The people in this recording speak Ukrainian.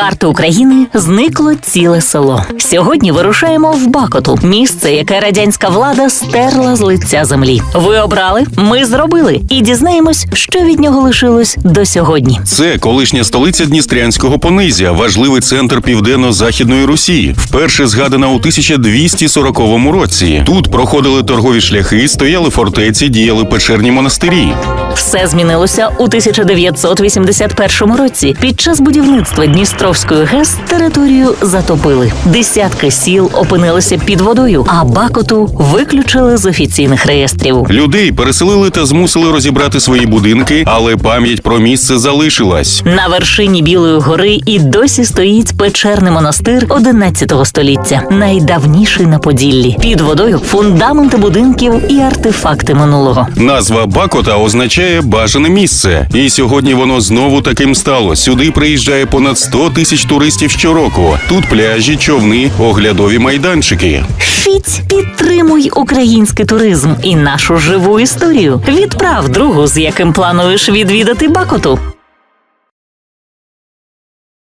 карти України зникло ціле село. Сьогодні вирушаємо в Бакоту, місце, яке радянська влада стерла з лиця землі. Ви обрали, ми зробили, і дізнаємось, що від нього лишилось до сьогодні. Це колишня столиця Дністрянського понизя, важливий центр південно-західної Русі. Вперше згадана у 1240 році. Тут проходили торгові шляхи, стояли фортеці, діяли печерні монастирі. Все змінилося у 1981 році. Під час будівництва Дністровської ГЕС територію затопили. Десятки сіл опинилися під водою, а Бакоту виключили з офіційних реєстрів. Людей переселили та змусили розібрати свої будинки, але пам'ять про місце залишилась. На вершині Білої гори і досі стоїть печерний монастир 11 століття, найдавніший на Поділлі. Під водою фундаменти будинків і артефакти минулого. Назва Бакота означає бажане місце, і сьогодні воно знову таким стало. Сюди приїжджає понад 100 тисяч туристів щороку. Тут пляжі, човни, оглядові майданчики. Фіць, підтримуй український туризм і нашу живу історію. Відправ другу, з яким плануєш відвідати Бакоту.